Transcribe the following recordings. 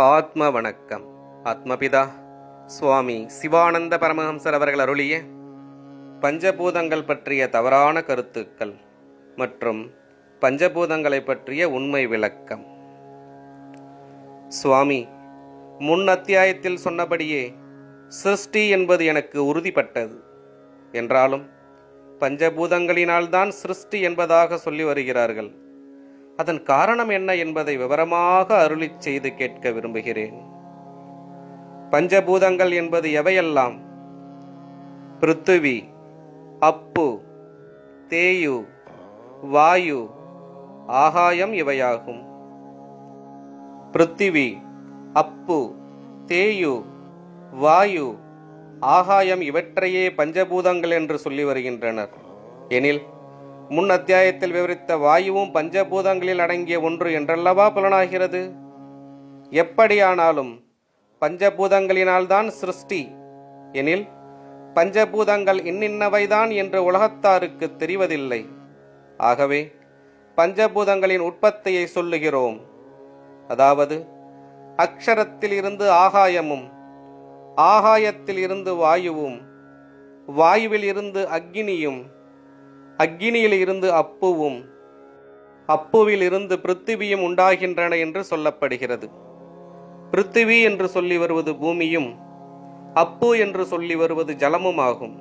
ஆத்ம வணக்கம். ஆத்மபிதா சுவாமி சிவானந்த பரமஹம்சர் அவர்கள் அருளிய பஞ்சபூதங்கள் பற்றிய தவறான கருத்துக்கள் மற்றும் பஞ்சபூதங்களை பற்றிய உண்மை விளக்கம். சுவாமி முன் அத்தியாயத்தில் சொன்னபடியே சிருஷ்டி என்பது எனக்கு உறுதிப்பட்டது. என்றாலும் பஞ்சபூதங்களினால்தான் சிருஷ்டி என்பதாக சொல்லி வருகிறார்கள். அதன் காரணம் என்ன என்பதை விவரமாக அருளிச் செய்து கேட்க விரும்புகிறேன். பஞ்சபூதங்கள் என்பது எவையெல்லாம்? பிருத்துவி அப்பு தேயு வாயு ஆகாயம் இவையாகும். பிருத்திவி அப்பு தேயு வாயு ஆகாயம் இவற்றையே பஞ்சபூதங்கள் என்று சொல்லி வருகின்றனர். எனில் முன் அத்தியாயத்தில் விவரித்த வாயுவும் பஞ்சபூதங்களில் அடங்கிய ஒன்று என்றல்லவா புலனாகிறது? எப்படியானாலும் பஞ்சபூதங்களினால்தான் சிருஷ்டி. எனில் பஞ்சபூதங்கள் இன்னின்னவைதான் என்று உலகத்தாருக்கு தெரிவதில்லை. ஆகவே பஞ்சபூதங்களின் உற்பத்தியை சொல்லுகிறோம். அதாவது அக்ஷரத்தில் இருந்து ஆகாயமும் ஆகாயத்தில் இருந்து வாயுவும் வாயுவில் இருந்து அக்னியும் அக்கினியில் இருந்து அப்புவும் அப்புவில் இருந்து பிருத்திவியும் உண்டாகின்றன என்று சொல்லப்படுகிறது. பிருத்திவி என்று சொல்லி வருவது பூமியும் அப்பு என்று சொல்லி வருவது ஜலமும் ஆகும்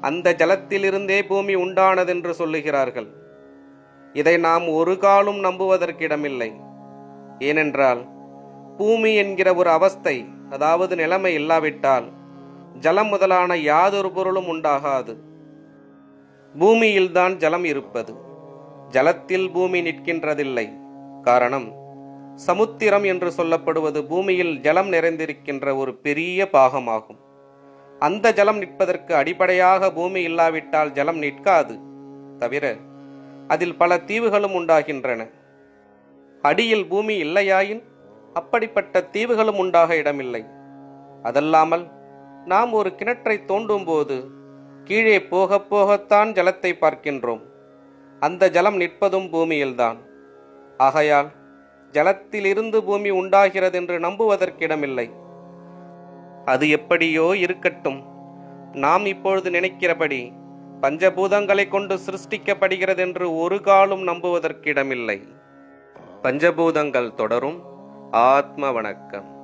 அந்த ஜலத்திலிருந்தே பூமி உண்டானதென்று சொல்லுகிறார்கள். இதை நாம் ஒரு காலும் நம்புவதற்கிடமில்லை. ஏனென்றால் பூமி என்கிற ஒரு அவஸ்தை அதாவது நிலைமை இல்லாவிட்டால் ஜலம் முதலான யாதொரு பொருளும் உண்டாகாது. பூமியில்தான் ஜலம் இருப்பது. ஜலத்தில் பூமி நிற்கின்றதில்லை. காரணம் சமுத்திரம் என்று சொல்லப்படுவது பூமியில் ஜலம் நிறைந்திருக்கின்ற ஒரு பெரிய பாகமாகும். அந்த ஜலம் நிற்பதற்கு அடிப்படையாக பூமி இல்லாவிட்டால் ஜலம் நிற்காது. தவிர அதில் பல தீவுகளும் உண்டாகின்றன. அடியில் பூமி இல்லையாயின் அப்படிப்பட்ட தீவுகளும் உண்டாக இடமில்லை. அதல்லாமல் நாம் ஒரு கிணற்றை தோண்டும் போது கீழே போக போகத்தான் ஜலத்தை பார்க்கின்றோம். அந்த ஜலம் நிற்பதும் பூமியில்தான். ஆகையால் ஜலத்திலிருந்து பூமி உண்டாகிறது என்று நம்புவதற்கிடமில்லை. அது எப்படியோ இருக்கட்டும். நாம் இப்பொழுது நினைக்கிறபடி பஞ்சபூதங்களை கொண்டு சிருஷ்டிக்கப்படுகிறது என்று ஒரு காலும் நம்புவதற்கிடமில்லை. பஞ்சபூதங்கள் தொடரும். ஆத்ம வணக்கம்.